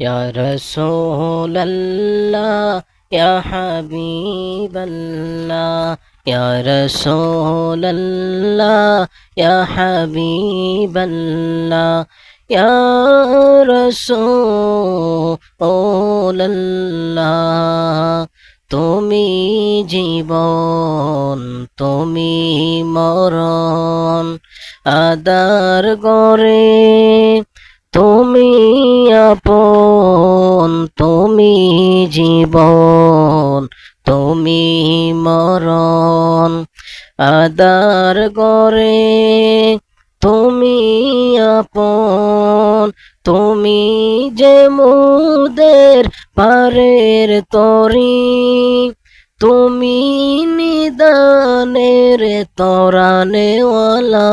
ইয়া রাসূলাল্লাহ ইয়া হাবিবাল্লাহ ইয়া রাসূলাল্লাহ ইয়া হাবিবাল্লাহ ইয়া রাসূলাল্লাহ তুমি জীবন, তুমি মরণ, আদার গরে তুমি আপন তুমি জীবন, তুমি মরণ। আদার গরে তুমি আপন, তুমি যে মুদের পারের তরি, তুমি নিদানের তরানেওয়ালা।